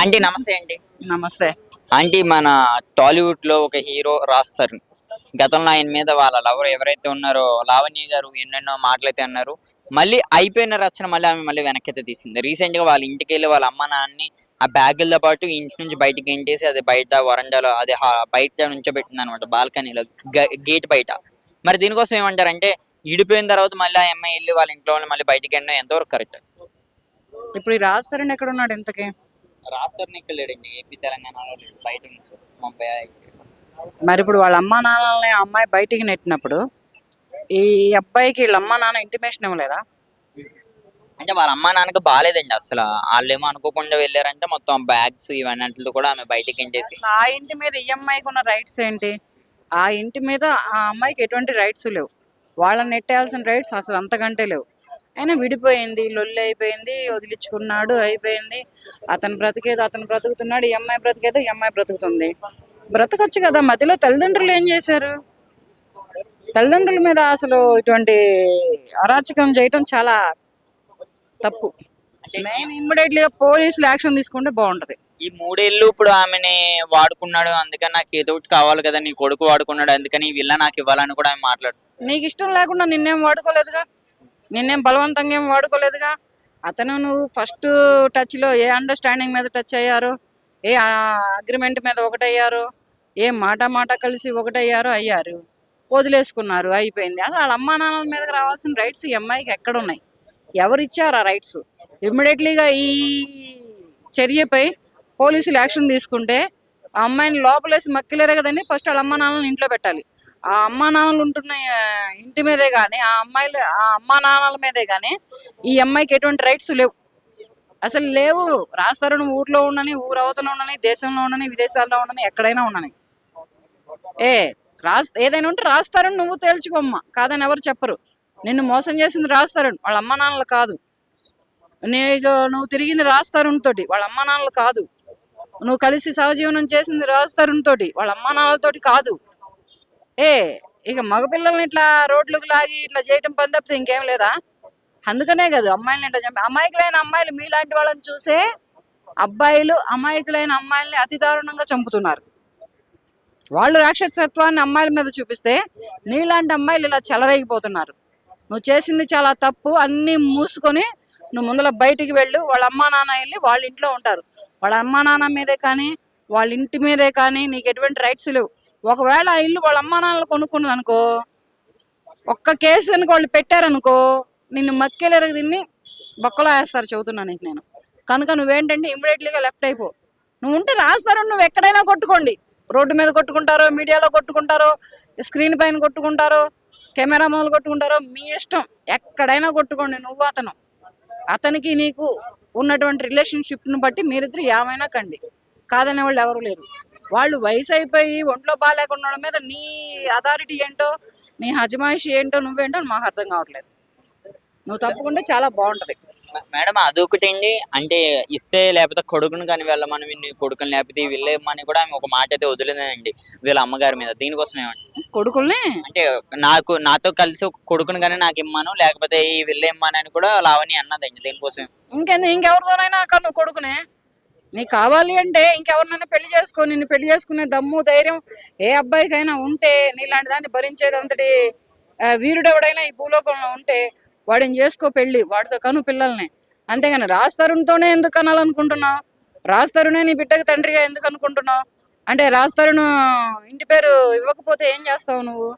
Aunty నమస్తే అండి. నమస్తే. ఆంటీ మన టాలీవుడ్లో ఒక హీరో రాస్తారు గతంలో ఆయన మీద వాళ్ళ లవర్ ఎవరైతే ఉన్నారో లావణ్య గారు ఎన్నెన్నో మాటలైతే అన్నారు. మళ్ళీ అయిపోయిన రచన మళ్ళీ ఆమె మళ్ళీ వెనక్కి తీసింది. రీసెంట్గా వాళ్ళ ఇంటికి వెళ్ళి వాళ్ళ అమ్మ నాన్నని ఆ బ్యాగులతో పాటు ఇంటి నుంచి బయటికి ఎంటేసి అది బయట వరండాలో అది బయట నుంచోబెట్టింది అనమాట బాల్కనీలో గేట్ బయట. మరి దీనికోసం ఏమంటారంటే ఇడిపోయిన తర్వాత మళ్ళీ ఆ అమ్మాయి వెళ్ళి వాళ్ళ ఇంట్లో వాళ్ళని మళ్ళీ బయటికి వెళ్ళడం ఎంతవరకు కరెక్ట్? ఇప్పుడు ఈ రాజధాని ఎక్కడ ఉన్నాడు ఇంతకి? రాస్తారు ఇక్కడ లేడండి ఏపీ తెలంగాణలో లేడు. బయట. ముంబై మరి ఇప్పుడు వాళ్ళ అమ్మా నాన్నల్ని ఆ అమ్మాయి బయటికి నెట్టినప్పుడు ఈ అబ్బాయికి వీళ్ళ అమ్మా నాన్న ఇంటిమేషన్ ఇవ్వలేదా? అంటే వాళ్ళ అమ్మా నాన్నకి బాగాలేదండి అసలు. వాళ్ళేమో అనుకోకుండా వెళ్ళారంటే మొత్తం బ్యాగ్స్ ఇవన్నీ కూడా ఆమె బయటికి అసలు ఆ ఇంటి మీద ఈ అమ్మాయికి ఉన్న రైట్స్ ఏంటి? ఆ ఇంటి మీద ఆ అమ్మాయికి ఎటువంటి రైట్స్ లేవు. వాళ్ళని నెట్టేయాల్సిన రైట్స్ అసలు అంతకంటే లేవు. అయినా విడిపోయింది లొల్లి అయిపోయింది వదిలించుకున్నాడు అయిపోయింది. అతను బ్రతికేదో అతను బ్రతుకుతున్నాడు ఈ అమ్మాయి బ్రతికేదో ఈ అమ్మాయి బ్రతుకుతుంది. బ్రతకొచ్చు కదా మధ్యలో తల్లిదండ్రులు ఏం చేశారు? తల్లిదండ్రుల మీద అసలు ఇటువంటి అరాచకం చేయటం చాలా తప్పు. మెయిన్ ఇమ్మీడియట్లీగా పోలీసులు యాక్షన్ తీసుకుంటే బాగుంటది. ఈ మూడేళ్ళు ఇప్పుడు ఆమెని వాడుకున్నాడు అందుకని నాకు ఏదో ఒకటి కావాలి కదా నీ కొడుకు వాడుకున్నాడు అందుకని విల్ల నాకు ఇవ్వాలని కూడా ఆమె మాట్లాడు నీకు ఇష్టం లేకుండా నిన్నేం వాడుకోలేదుగా? నిన్నేం బలవంతంగా ఏం వాడుకోలేదుగా? అతను నువ్వు ఫస్ట్ టచ్లో ఏ అండర్స్టాండింగ్ మీద టచ్ అయ్యారు? ఏ అగ్రిమెంట్ మీద ఒకటయ్యారు? ఏ మాట మాట కలిసి ఒకటయ్యారు? అయ్యారు. వదిలేసుకున్నారు. అయిపోయింది. అసలు వాళ్ళ అమ్మా నాన్నల మీదకి రావాల్సిన రైట్స్ ఈ అమ్మాయికి ఎక్కడ ఉన్నాయి ఎవరు ఇచ్చారు ఆ రైట్స్ ఇమ్మీడియట్లీగా ఈ చర్యపై పోలీసులు యాక్షన్ తీసుకుంటే ఆ అమ్మాయిని లోపలేసి మక్కిలేరే కదండి? ఫస్ట్ వాళ్ళ అమ్మా నాన్నలను ఇంట్లో పెట్టాలి. ఆ అమ్మా నాన్నలు ఉంటున్న ఇంటి మీదే కానీ ఆ అమ్మాయిలు ఆ అమ్మా నాన్నల మీదే కానీ ఈ అమ్మాయికి ఎటువంటి రైట్స్ లేవు. అసలు లేవు. రాస్తారు నువ్వు ఊర్లో ఉండని ఊరు అవతల ఉండని దేశంలో ఉండని విదేశాల్లో ఉండని ఎక్కడైనా ఉండని. ఏ రాస్ ఏదైనా ఉంటే రాస్తారని నువ్వు తేల్చుకోమ్మ. కాదని ఎవరు చెప్పరు. నిన్ను మోసం చేసింది రాస్తారని వాళ్ళ అమ్మా నాన్నలు కాదు. నీకు నువ్వు తిరిగింది రాస్తారునితోటి వాళ్ళ అమ్మా నాన్నలు కాదు. నువ్వు కలిసి సహజీవనం చేసింది రాస్తారునితోటి వాళ్ళ అమ్మా నాన్నలతోటి కాదు. ఏ ఇక మగపిల్లల్ని ఇట్లా రోడ్లకు లాగి ఇట్లా చేయటం పని తప్పితే ఇంకేం లేదా? అందుకనే కదా అమ్మాయిలని ఇట్లా చంపి అమాయకులైన అమ్మాయిలు మీలాంటి వాళ్ళని చూసే అబ్బాయిలు అమాయకులైన అమ్మాయిల్ని అతి దారుణంగా చంపుతున్నారు. వాళ్ళు రాక్షసత్వాన్ని అమ్మాయిల మీద చూపిస్తే నీలాంటి అమ్మాయిలు ఇలా చెలరేగిపోతున్నారు. నువ్వు చేసింది చాలా తప్పు అన్నీ మూసుకొని నువ్వు ముందర బయటికి వెళ్ళు వాళ్ళ అమ్మా నాన్న వెళ్ళి వాళ్ళ ఇంట్లో ఉంటారు. వాళ్ళ అమ్మా నాన్న మీదే కానీ వాళ్ళ ఇంటి మీదే కానీ నీకు ఎటువంటి రైట్స్ లేవు. ఒకవేళ ఆ ఇల్లు వాళ్ళ అమ్మా నాన్నలు కొనుక్కున్నది అనుకో ఒక్క కేసు కనుక వాళ్ళు పెట్టారనుకో నిన్ను మక్కేలేరు దీన్ని బొక్కలో వేస్తారు చెబుతున్నాను నీకు నేను. కనుక నువ్వేంటంటే ఇమ్మీడియట్లీగా లెఫ్ట్ అయిపో. నువ్వు ఉంటే రాస్తారు నువ్వు ఎక్కడైనా కొట్టుకోండి. రోడ్డు మీద కొట్టుకుంటారో మీడియాలో కొట్టుకుంటారో స్క్రీన్ పైన కొట్టుకుంటారో కెమెరా మొదలు కొట్టుకుంటారో మీ ఇష్టం. ఎక్కడైనా కొట్టుకోండి నువ్వు అతను. అతనికి నీకు ఉన్నటువంటి రిలేషన్షిప్ను బట్టి మీరిద్దరు ఏమైనా కండి. కాదనే వాళ్ళు ఎవరు లేరు. వాళ్ళు వయసు అయిపోయి ఒంట్లో బాగాలేకుండా ఉండడం మీద నీ అథారిటీ ఏంటో నీ హజమాయిషి ఏంటో నువ్వేంటో మాకు అర్థం కావట్లేదు. నువ్వు తప్పకుండా చాలా బాగుంటది. మేడం అదొకటండి. అంటే ఇస్తే లేకపోతే కొడుకుని కానీ వెళ్ళమని వీడిని కొడుకుని లేకపోతే వెళ్ళమని కూడా ఆమె ఒక మాట అయితే వదిలేదండి వీళ్ళ అమ్మగారి మీద. దీనికోసం ఏమండి? కొడుకుల్ని? అంటే నాకు నాతో కలిసి ఒక కొడుకుని కానీ నాకు ఇమ్మను లేకపోతే ఈ వెళ్ళేమ్మని అని కూడా లావణి అన్నదండి. దీనికోసం ఇంకెందుకు ఇంకెవరితోనైనా అక్కడ నువ్వు కొడుకునే? నీకు కావాలి అంటే ఇంకెవరినైనా పెళ్ళి చేసుకో నిన్ను పెళ్ళి చేసుకునే దమ్ము ధైర్యం ఏ అబ్బాయికైనా ఉంటే నీలాంటి దాన్ని భరించేది అంతటి వీరుడెవడైనా ఈ భూలోకంలో ఉంటే వాడిని చేసుకో పెళ్ళి వాడితో కను పిల్లల్ని. అంతేగాని రాస్తరుణ్తోనే ఎందుకు కనాలనుకుంటున్నావు? రాస్తరునే నీ బిడ్డకి తండ్రిగా ఎందుకు అనుకుంటున్నావు? అంటే రాస్తరును ఇంటి పేరు ఇవ్వకపోతే ఏం చేస్తావు నువ్వు?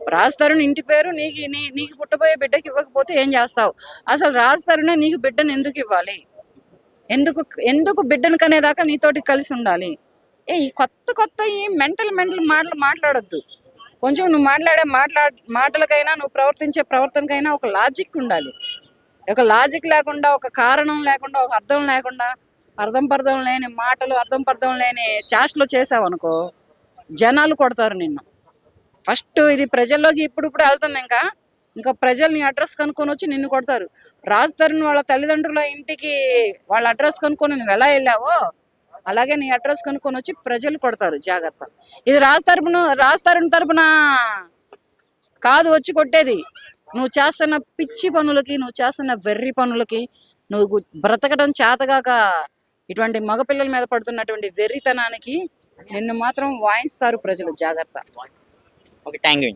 రాస్తరుని ఇంటి పేరు నీకు నీ నీకు పుట్టబోయే బిడ్డకి ఇవ్వకపోతే ఏం చేస్తావు? అసలు రాస్తరునే నీకు బిడ్డను ఎందుకు ఇవ్వాలి? ఎందుకు ఎందుకు బిడ్డను కనేదాకా నీతోటి కలిసి ఉండాలి? ఏ ఈ కొత్త కొత్త ఈ మెంటల్ మెంటల్ మాటలు మాట్లాడొద్దు. కొంచెం నువ్వు మాట్లాడే మాట్లా మాటలకైనా నువ్వు ప్రవర్తించే ప్రవర్తనకైనా ఒక లాజిక్ ఉండాలి. ఒక లాజిక్ లేకుండా ఒక కారణం లేకుండా ఒక అర్థం లేకుండా అర్థం పర్థం లేని మాటలు అర్థం పర్థం లేని శాస్త్రలు చేసావు అనుకో జనాలు కొడతారు నిన్ను. ఫస్ట్ ఇది ప్రజల్లోకి ఇప్పుడు ఇప్పుడు వెళ్తుంది ఇంకా. ఇంకా ప్రజలు నీ అడ్రస్ కనుక్కొని వచ్చి నిన్ను కొడతారు. రాజ్ తరుణ్ వాళ్ళ తల్లిదండ్రుల ఇంటికి వాళ్ళ అడ్రస్ కనుక్కొని నువ్వు ఎలా వెళ్ళావో అలాగే నీ అడ్రస్ కనుక్కొని వచ్చి ప్రజలు కొడతారు జాగ్రత్త. ఇది రాజ్ తరపున రాజ్ తరుణ్ తరపున కాదు వచ్చి కొట్టేది. నువ్వు చేస్తున్న పిచ్చి పనులకి నువ్వు చేస్తున్న వెర్రి పనులకి నువ్వు బ్రతకడం చేతగాక ఇటువంటి మగపిల్లల మీద పడుతున్నటువంటి వెర్రితనానికి నిన్ను మాత్రం వాయిస్తారు ప్రజలు జాగ్రత్త. Okay thank you